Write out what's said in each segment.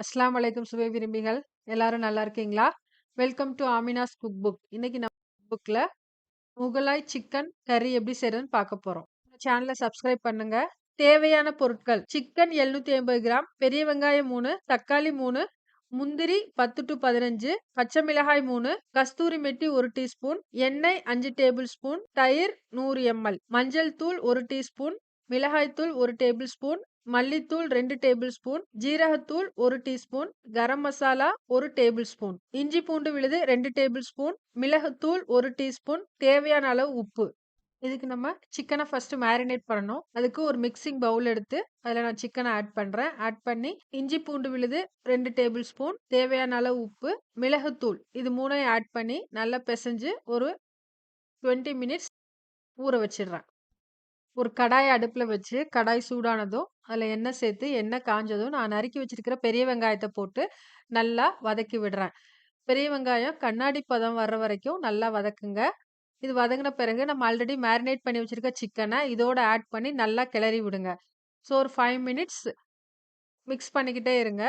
அஸ்லாம் அலைக்கும் சுவை விரும்பிகள். எல்லாரும் நல்லா இருக்கீங்களா? Welcome to Amina's cook book இன்னைக்கு நம்ம புக்கில் முகலாய் சிக்கன் கறி எப்படி செய்யறதுன்னு பார்க்க போகிறோம் சேனலை சப்ஸ்கிரைப் பண்ணுங்க. தேவையான பொருட்கள் சிக்கன் 750 கிராம் பெரிய வெங்காயம் மூணு தக்காளி மூணு முந்திரி பத்து டு பதினஞ்சு பச்சை மிளகாய் மூணு கஸ்தூரி மெட்டி ஒரு டீஸ்பூன் எண்ணெய் அஞ்சு டேபிள் ஸ்பூன் தயிர் நூறு எம்எல் மஞ்சள் தூள் ஒரு டீஸ்பூன் மிளகாய்த்தூள் ஒரு டேபிள் ஸ்பூன் மல்லித்தூள் ரெண்டு டேபிள் ஸ்பூன் ஜீரகத்தூள் ஒரு டீஸ்பூன் கரம் மசாலா ஒரு டேபிள் ஸ்பூன். இஞ்சி பூண்டு விழுது ரெண்டு டேபிள் ஸ்பூன் மிளகுத்தூள் ஒரு டீஸ்பூன் தேவையான அளவு உப்பு. இதுக்கு நம்ம சிக்கனை ஃபர்ஸ்ட் மேரினேட் பண்ணணும். அதுக்கு ஒரு மிக்சிங் பவுல் எடுத்து அதில் நான் சிக்கனை ஆட் பண்ணுறேன் ஆட் பண்ணி இஞ்சி பூண்டு விழுது ரெண்டு டேபிள் ஸ்பூன் தேவையான அளவு உப்பு மிளகுத்தூள். இது மூணையும் ஆட் பண்ணி நல்லா பிசைஞ்சு ஒரு டுவெண்ட்டி மினிட்ஸ் ஊற வச்சிடுறேன். ஒரு கடாய் அடுப்பில் வச்சு கடாய் சூடானதும் அதில் எண்ணெய் சேர்த்து எண்ணெய் காஞ்சதும் நான் நறுக்கி வச்சிருக்கிற பெரிய வெங்காயத்தை போட்டு நல்லா வதக்கி விடுறேன். பெரிய வெங்காயம் கண்ணாடி பதம் வர்ற வரைக்கும் நல்லா வதக்குங்க. இது வதங்கின பிறகு நம்ம ஆல்ரெடி மேரினேட் பண்ணி வச்சிருக்க சிக்கனை இதோட ஆட் பண்ணி நல்லா கிளறி விடுங்க. ஸோ ஒரு ஃபைவ் மினிட்ஸ் மிக்ஸ் பண்ணிக்கிட்டே இருங்க.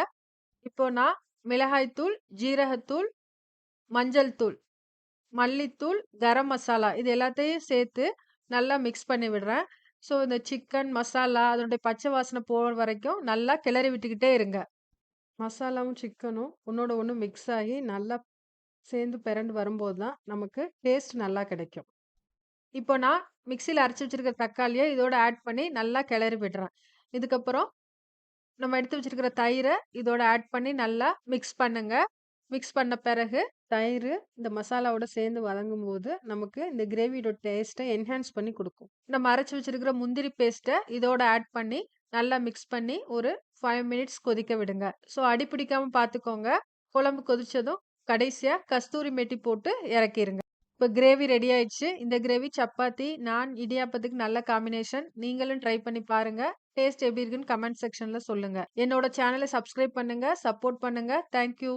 இப்போ நான் மிளகாய்த்தூள் ஜீரகத்தூள் மஞ்சள் தூள் மல்லித்தூள் கரம் மசாலா இது எல்லாத்தையும் சேர்த்து நல்லா மிக்ஸ் பண்ணி விடுறேன். ஸோ இந்த சிக்கன் மசாலா அதனுடைய பச்சை வாசனை போகிற வரைக்கும் நல்லா கிளறி விட்டுக்கிட்டே இருங்க. மசாலாவும் சிக்கனும் ஒன்றோட ஒன்று மிக்ஸ் ஆகி நல்லா சேர்ந்து பிறண்டு வரும்போது தான் நமக்கு டேஸ்ட் நல்லா கிடைக்கும். இப்போ நான் மிக்சியில் அரைச்சி வச்சிருக்கிற தக்காளியை இதோட ஆட் பண்ணி நல்லா கிளறி விடுறேன். இதுக்கப்புறம் நம்ம எடுத்து வச்சிருக்கிற தயிரை இதோட ஆட் பண்ணி நல்லா மிக்ஸ் பண்ணுங்கள் மிக்ஸ் பண்ண பிறகு தயிர் இந்த மசாலாவோட சேர்ந்து வதங்கும் போது நமக்கு இந்த கிரேவியோட டேஸ்ட்டை என்ஹான்ஸ் பண்ணி கொடுக்கும். நம்ம அரைச்சி வச்சிருக்கிற முந்திரி பேஸ்ட்டை இதோட ஆட் பண்ணி நல்லா மிக்ஸ் பண்ணி ஒரு ஃபைவ் மினிட்ஸ் கொதிக்க விடுங்க. ஸோ அடி பிடிக்காம பார்த்துக்கோங்க. குழம்பு கொதிச்சதும் கடைசியாக கஸ்தூரி மெட்டி போட்டு இறக்கிடுங்க இப்போ கிரேவி ரெடி ஆயிடுச்சு. இந்த கிரேவி சப்பாத்தி நான் இடியாப்பத்துக்கு நல்ல காம்பினேஷன் நீங்களும் ட்ரை பண்ணி பாருங்க. டேஸ்ட் எப்படி இருக்குன்னு கமெண்ட் செக்ஷன்ல சொல்லுங்க. என்னோட சேனலை சப்ஸ்கிரைப் பண்ணுங்க சப்போர்ட் பண்ணுங்க. தேங்க்யூ